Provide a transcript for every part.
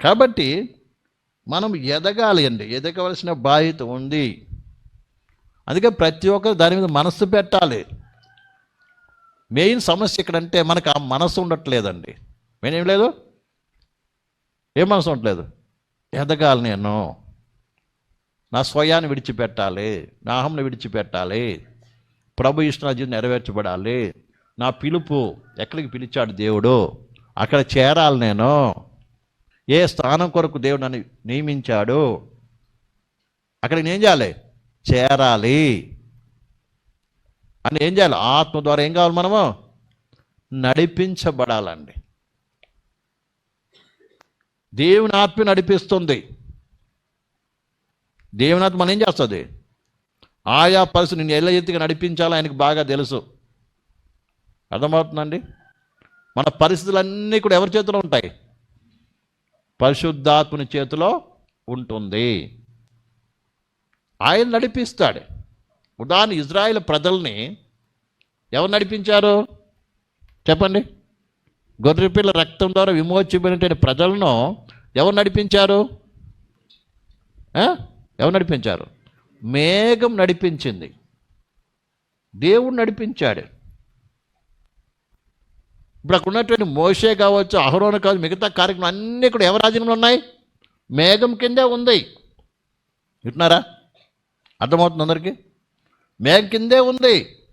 కాబట్టి మనం ఎదగాలి అండి. ఎదగవలసిన బాధ్యత ఉంది. అందుకే ప్రతి ఒక్కరు దాని మీద మనస్సు పెట్టాలి. మెయిన్ సమస్య ఇక్కడంటే మనకు ఆ మనసు ఉండట్లేదండి. మెయిన్ ఏం లేదు? ఏం మనసు ఉండట్లేదు? ఎదగాలి నేను. నా స్వయాన్ని విడిచిపెట్టాలి. నా అహంను విడిచిపెట్టాలి. ప్రభు ఇష్టం నెరవేర్చబడాలి. నా పిలుపు ఎక్కడికి పిలిచాడు దేవుడు? అక్కడ చేరాలి నేను. ఏ స్థానం కొరకు దేవుడు నన్ను నియమించాడు అక్కడికి నేను ఏం చేయాలి? చేరాలి. అని ఏం చేయాలి? ఆత్మ ద్వారా ఏం కావాలి మనము? నడిపించబడాలండి. దేవుని ఆత్మ నడిపిస్తుంది. దేవుని ఆత్మ మనం ఏం చేస్తుంది? ఆయా పరిస్థితి నేను ఎలా ఎత్తుగా నడిపించాలో ఆయనకు బాగా తెలుసు. అర్థమవుతుందండి? మన పరిస్థితులన్నీ కూడా ఎవరి చేతిలో ఉంటాయి? పరిశుద్ధాత్మని చేతిలో ఉంటుంది. ఆయన నడిపిస్తాడు. ఉదాహరణ ఇజ్రాయెల్ ప్రజల్ని ఎవరు నడిపించారు? చెప్పండి. గొర్రెపిల్ల రక్తం ద్వారా విమోచించినటువంటి ప్రజలను ఎవరు నడిపించారు? ఎవరు నడిపించారు? మేఘం నడిపించింది. దేవుడు నడిపించాడు. ఇప్పుడు అక్కడ ఉన్నటువంటి మోషే కావచ్చు అహరోను కావచ్చు మిగతా కార్యక్రమం అన్నీ కూడా ఎవరి ఆధీనంలో ఉన్నాయి. మేఘం కిందే ఉంది. వింటున్నారా? అర్థమవుతుంది అందరికీ? మేఘం కిందే ఉంది.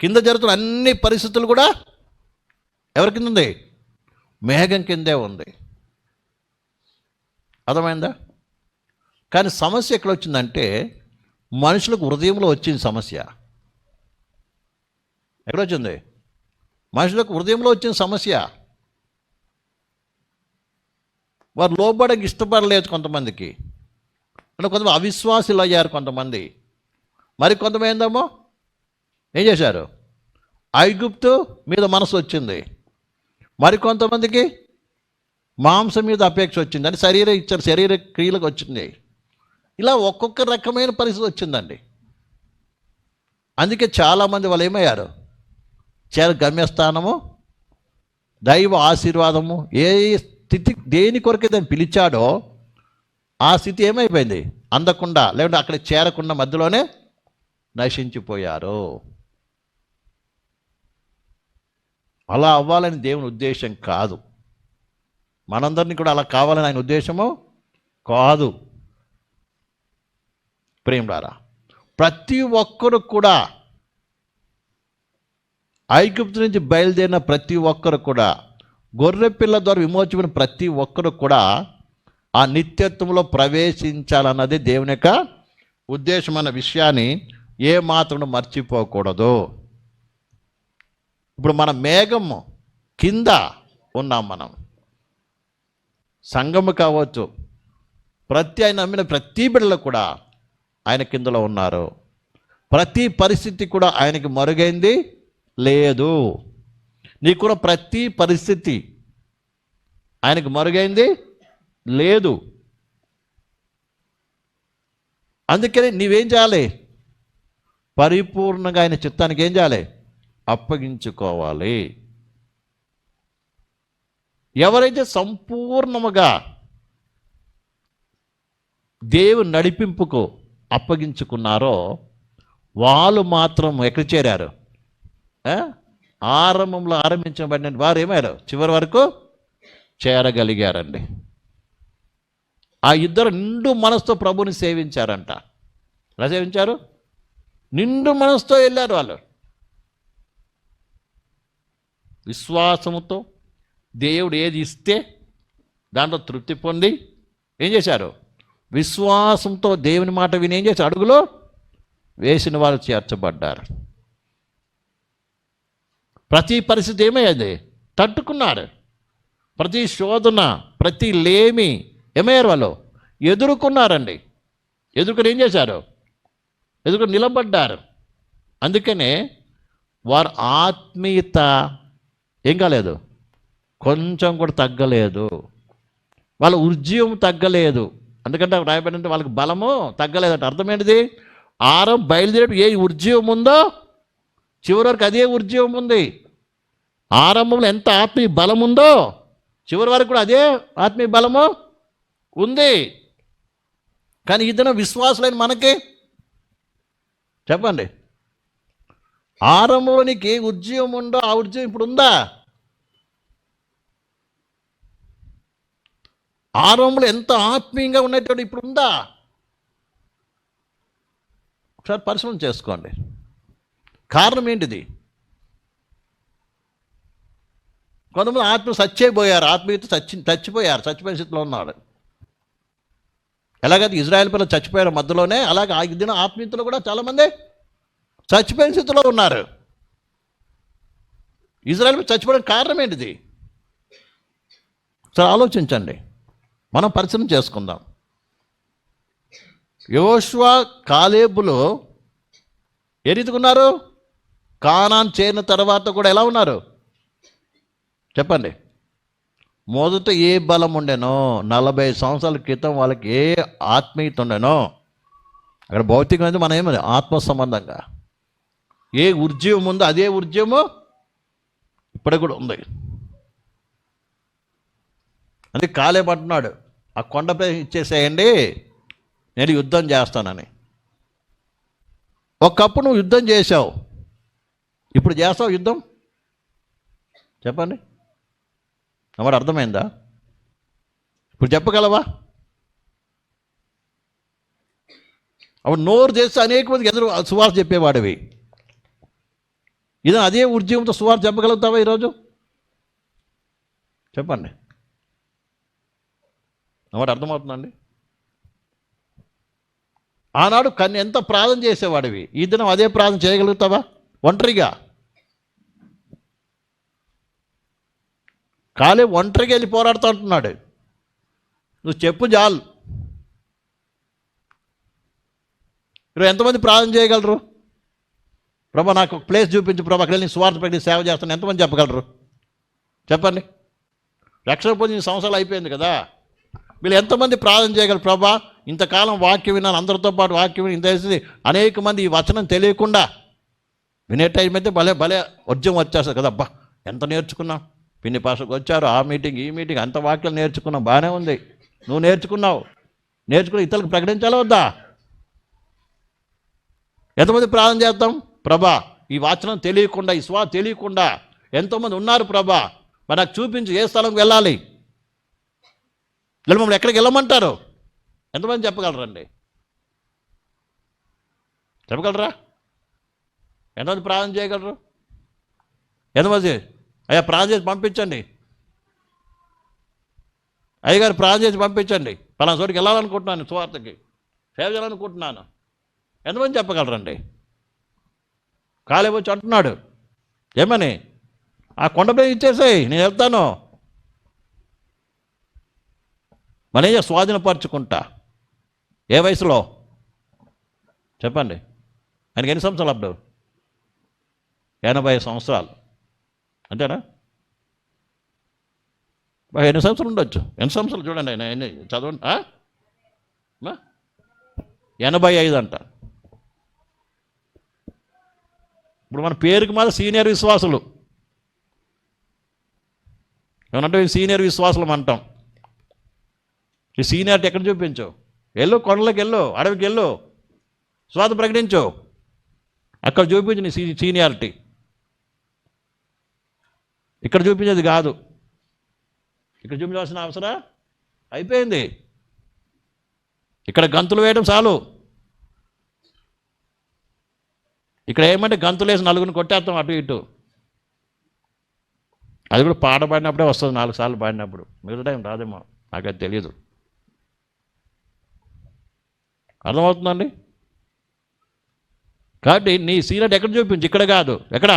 కింద జరుగుతున్న అన్ని పరిస్థితులు కూడా ఎవరి కింద ఉంది? మేఘం కిందే ఉంది. అర్థమైందా? కానీ సమస్య ఎక్కడ వచ్చిందంటే మనుషులకు హృదయంలో వచ్చింది సమస్య. ఎక్కడొచ్చింది మనుషులకు హృదయంలో వచ్చిన సమస్య. వారు లోబడకి ఇష్టపడలేదు కొంతమందికి. అంటే కొంతమంది అవిశ్వాసులు అయ్యారు కొంతమంది. మరి కొంతమంది ఏందేమో ఏం చేశారు? ఐగుప్తు మీద మనసు వచ్చింది. మరి కొంతమందికి మాంసం మీద అపేక్ష వచ్చింది. అంటే శరీర ఇచ్చారు శరీర క్రియలకు వచ్చింది. ఇలా ఒక్కొక్క రకమైన పరిస్థితి వచ్చిందండి. అందుకే చాలామంది వాళ్ళు ఏమయ్యారు? చేర గమ్యస్థానము దైవ ఆశీర్వాదము ఏ స్థితి దేని కొరకే దాన్ని పిలిచాడో ఆ స్థితి ఏమైపోయింది? అందకుండా లేకుంటే అక్కడ చేరకుండా మధ్యలోనే నశించిపోయారు. అలా అవ్వాలని దేవుని ఉద్దేశం కాదు. మనందరినీ కూడా అలా కావాలని ఆయన ఉద్దేశము కాదు. ప్రేమడారా ప్రతి ఒక్కరు కూడా ఐగుప్తు నుంచి బయలుదేరిన ప్రతి ఒక్కరు కూడా గొర్రె పిల్ల ద్వారా విమోచమైన ప్రతి ఒక్కరు కూడా ఆ నిత్యత్వంలో ప్రవేశించాలన్నది దేవుని యొక్క ఉద్దేశమైన విషయాన్ని ఏ మాత్రం మర్చిపోకూడదు. ఇప్పుడు మన మేఘము కింద ఉన్నాం మనం. సంఘము కావచ్చు ప్రతి ఆయన నమ్మిన ప్రతి బిడ్డలు కూడా ఆయన కిందలో ఉన్నారు. ప్రతి పరిస్థితి కూడా ఆయనకి మరుగైంది. లేదు. నీకున్న ప్రతి పరిస్థితి ఆయనకు మరుగైంది? లేదు. అందుకని నీవేం చేయాలి? పరిపూర్ణంగా ఆయన చిత్తానికి ఏం చేయాలి? అప్పగించుకోవాలి. ఎవరైతే సంపూర్ణముగా దేవుని నడిపింపుకు అప్పగించుకున్నారో వాళ్ళు మాత్రం ఎక్కడ చేరారు? ఆరంభంలో ఆరంభించబడిన వారు ఏమారు చివరి వరకు చేరగలిగారండి. ఆ ఇద్దరు నిండు మనసుతో ప్రభుని సేవించారంట. ఎలా సేవించారు? నిండు మనసుతో వెళ్ళారు వాళ్ళు. విశ్వాసముతో దేవుడు ఏది ఇస్తే దాంట్లో తృప్తి పొంది ఏం చేశారు? విశ్వాసంతో దేవుని మాట విని ఏం చేశారు? అడుగులో వేసిన వాళ్ళు చేర్చబడ్డారు. ప్రతి పరిస్థితి ఏమయ్యేది తట్టుకున్నారు. ప్రతి శోధన ప్రతి లేమి ఏమయ్యారు వాళ్ళు ఎదుర్కొన్నారండి. ఎదుర్కొని ఏం చేశారు? ఎదుర్కొని నిలబడ్డారు. అందుకనే వారు ఆత్మీయత ఏం కాలేదు? కొంచెం కూడా తగ్గలేదు. వాళ్ళ ఉద్యమం తగ్గలేదు. ఎందుకంటే రాయబడి వాళ్ళకి బలము తగ్గలేదంట. అర్థమేంటిది ఆరం బయలుదేరి ఏ ఉద్యమం ఉందో చివరి వరకు అదే ఉద్యమం ఉంది. ఆరంభంలో ఎంత ఆత్మీయ బలం ఉందో చివరి వరకు కూడా అదే ఆత్మీయ బలము ఉంది. కానీ ఇతను విశ్వాసులైన మనకి చెప్పండి. ఆరంభంలో నీకు ఏ ఉద్యోగం ఉందో ఆ ఉద్యోగం ఇప్పుడు ఉందా? ఆరంభంలో ఎంత ఆత్మీయంగా ఉన్నటువంటి ఇప్పుడు ఉందా? ఒకసారి పరిశ్రమ చేసుకోండి. కారణం ఏంటిది? కొంతమంది ఆత్మ చచ్చిపోయారు ఆత్మీయత చచ్చి చచ్చిపోయారు చచ్చిపోయిన స్థితిలో ఉన్నాడు. ఎలాగైతే ఇజ్రాయెల్ పిల్లలు చచ్చిపోయారు మధ్యలోనే అలాగే ఆ దిన ఆత్మీయతలు కూడా చాలామంది చచ్చిపోయిన స్థితిలో ఉన్నారు. ఇజ్రాయెల్ పిల్లలు చచ్చిపోవడానికి కారణం ఏంటిది? సరే ఆలోచించండి. మనం పరిశీలన చేసుకుందాం. యోష్వా కాలేబులు ఏ రీతిగా ఉన్నారు? కానాన్ చేరిన తర్వాత కూడా ఎలా ఉన్నారు? చెప్పండి. మొదట ఏ బలం ఉండేనో నలభై సంవత్సరాల క్రితం వాళ్ళకి ఏ ఆత్మీయత ఉండేనో అక్కడ భౌతికమైనది మనం ఏమది ఆత్మ సంబంధంగా. ఏ ఉద్యమం ఉందో అదే ఉద్యమం ఇప్పటికి కూడా ఉంది. అది కాలేమంటున్నాడు ఆ కొండపై ఇచ్చేసేయండి నేను యుద్ధం చేస్తానని. ఒకప్పుడు నువ్వు యుద్ధం చేసావు ఇప్పుడు చేస్తావు యుద్ధం? చెప్పండి. మరి అర్థమైందా? ఇప్పుడు చెప్పగలవా? అప్పుడు నోరు చేస్తే అనేక మందికి ఎదురు సువార్త చెప్పేవాడివి. ఇది అదే ఉద్యమంతో సువార్త చెప్పగలుగుతావా ఈరోజు? చెప్పండి. మరి అర్థమవుతుందండి? ఆనాడు కన్ను ఎంత ప్రార్థన చేసేవాడివి? ఈ దినం అదే ప్రార్థన చేయగలుగుతావా? ఒంటరిగా. కాలే ఒంటరిగా వెళ్ళి పోరాడుతూ అంటున్నాడు నువ్వు చెప్పు చాలు మీరు ఎంతమంది ప్రార్థన చేయగలరు? ప్రభా నాకు ఒక ప్లేస్ చూపించు ప్రభా అక్కడ వెళ్ళి స్వార్థ ప్రకటి సేవ చేస్తాను. ఎంతమంది చెప్పగలరు? చెప్పండి. రక్షణ పొందిన సంవత్సరాలు అయిపోయింది కదా. వీళ్ళు ఎంతమంది ప్రార్థన చేయగలరు ప్రభా? ఇంతకాలం వాక్యం విన్నాను అందరితో పాటు వాక్యం విని ఇంత అనేక మంది ఈ వచనం తెలియకుండా వినే టైం అయితే భలే భలే వర్జం వచ్చేస్తుంది కదా అబ్బా. ఎంత నేర్చుకున్నాం? పిన్ని పాసకు వచ్చారు ఆ మీటింగ్ ఈ మీటింగ్ అంత వాక్యాలు నేర్చుకున్నాం బాగానే ఉంది. నువ్వు నేర్చుకున్నావు. నేర్చుకుని ఇతరులకు ప్రకటించాలా వద్దా? ఎంతమంది ప్రార్థన చేద్దాం ప్రభా ఈ వాచనం తెలియకుండా ఈ స్వా తెలియకుండా ఎంతోమంది ఉన్నారు ప్రభా. మరి నాకు చూపించి ఏ స్థలంకి వెళ్ళాలి? వీళ్ళు మమ్మల్ని ఎక్కడికి వెళ్ళమంటారు? ఎంతమంది చెప్పగలరండి? చెప్పగలరా? ఎంతమంది ప్రార్థన చేయగలరు? ఎంతమంది అయ్యా ప్రార్థన పంపించండి. అయ్యగారు ప్రార్థన పంపించండి. పలానా చోటికి వెళ్ళాలనుకుంటున్నాను సువార్తకి. సేవ చేయాలనుకుంటున్నాను. ఎంతమంది చెప్పగలరండి? కాలే వచ్చి అంటున్నాడు ఏమని? ఆ కొండపై ఇచ్చేసాయి నేను వెళ్తాను. మనయ్య స్వాధీనపరచుకుంటా. ఏ వయసులో? చెప్పండి. ఆయనకి ఎన్ని సంవత్సరాలు అప్పుడు? ఎనభై సంవత్సరాలు. అంతేనా? ఎన్ని సంవత్సరాలు ఉండొచ్చు? ఎన్ని సంవత్సరాలు చూడండి ఆయన ఎన్ని చదవండి. ఎనభై ఐదు అంట. ఇప్పుడు మన పేరుకి మాత్రం సీనియర్ విశ్వాసులు. ఏమంటే సీనియర్ విశ్వాసులం అంటాం. ఈ సీనియారిటీ ఎక్కడ చూపించు? వెళ్ళు కొండలకు వెళ్ళు అడవికి వెళ్ళు స్వాత ప్రకటించు. అక్కడ చూపించు నీ సీ సీనియారిటీ. ఇక్కడ చూపించేది కాదు. ఇక్కడ చూపించాల్సిన అవసరం అయిపోయింది. ఇక్కడ గంతులు వేయడం చాలు. ఇక్కడ ఏమంటే గంతులు వేసి నలుగురిని కొట్టేస్తాం అటు ఇటు. అది కూడా పాట పాడినప్పుడే వస్తుంది నాలుగు సార్లు పాడినప్పుడు. మిగతా టైం రాదేమో. నాకు అది తెలియదు అర్థమవుతుందండి? కాబట్టి నీ సీనట్ ఎక్కడ చూపించు? ఇక్కడ కాదు. ఎక్కడ?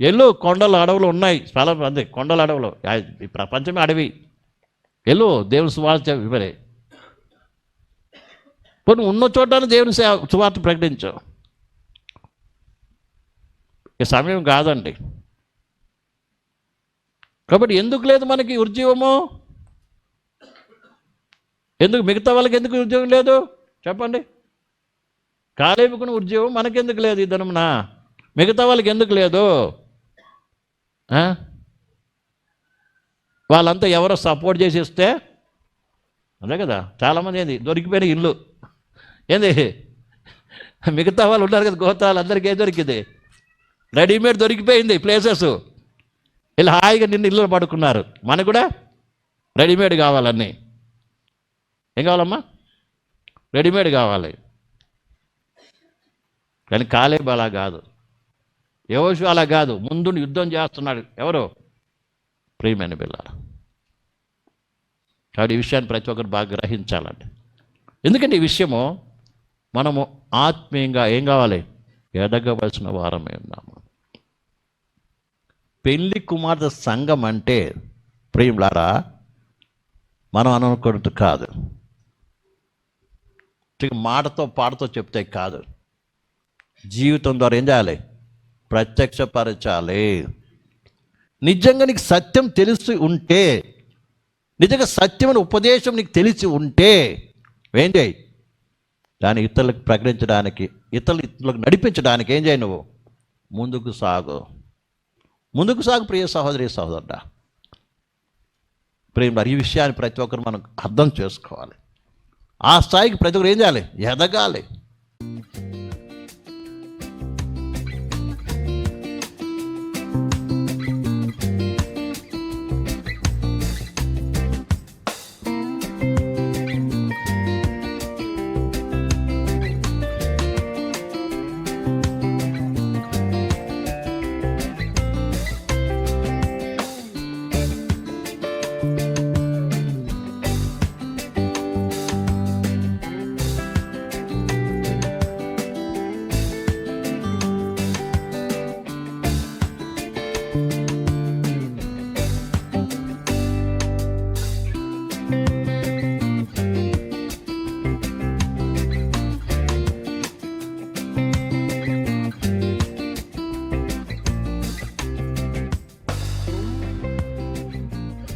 ఎల్లు కొండలు అడవులు ఉన్నాయి. స్థలం అంతే కొండల అడవులు. ఈ ప్రపంచమే అడవి. ఎల్లు దేవుని సువార్త ఇవరే కొన్ని ఉన్న చోటనే దేవుని సేవ సువార్త ప్రకటించు. ఈ సమయం కాదండి. కాబట్టి ఎందుకు లేదు మనకి ఉద్యోగము ఎందుకు మిగతా వాళ్ళకి ఎందుకు ఉద్యోగం లేదు? చెప్పండి. కాలేపుకున్న ఉద్యోగం మనకెందుకు లేదు ఈ ధనమున? మిగతా వాళ్ళకి ఎందుకు లేదు? వాళ్ళంతా ఎవరో సపోర్ట్ చేసి ఇస్తే అదే కదా చాలామంది ఏంది దొరికిపోయిన ఇల్లు. ఏంది? మిగతా వాళ్ళు ఉన్నారు కదా గోత్రాలు అందరికీ ఏం దొరికింది? రెడీమేడ్ దొరికిపోయింది ప్లేసెస్. వీళ్ళు హాయిగా నిన్న ఇల్లు పడుకున్నారు. మనకు కూడా రెడీమేడ్ కావాలన్నీ. ఏం కావాలమ్మా? రెడీమేడ్ కావాలి. కానీ కాలేబ్ అలా కాదు. యోషు అలా కాదు. ముందు యుద్ధం చేస్తున్నాడు. ఎవరు? ప్రియమైన పిల్లలు కాబట్టి ఈ విషయాన్ని ప్రతి ఒక్కరు బాగా గ్రహించాలండి. ఎందుకంటే ఈ విషయము మనము ఆత్మీయంగా ఏం కావాలి? ఎదగవలసిన వారమే ఉన్నాము. పెళ్ళి కుమార్తె సంఘం అంటే ప్రియులారా మనం అనుకున్నట్టు కాదు. మాటతో పాటతో చెప్తే కాదు. జీవితం ద్వారా ఏం చేయాలి? ప్రత్యక్షపరచాలి. నిజంగా నీకు సత్యం తెలిసి ఉంటే నిజంగా సత్యమైన ఉపదేశం నీకు తెలిసి ఉంటే ఏం చేయి? దాన్ని ఇతరులకు ప్రకటించడానికి ఇతరులు ఇతరులకు నడిపించడానికి ఏం చేయి నువ్వు? ముందుకు సాగు. ముందుకు సాగు ప్రియ సహోదరి సహోదరుడా. ప్రేమ ఈ విషయాన్ని ప్రతి ఒక్కరు మనం అర్థం చేసుకోవాలి. ఆ స్థాయికి ప్రతి ఒక్కరు ఏం చేయాలి? ఎదగాలి.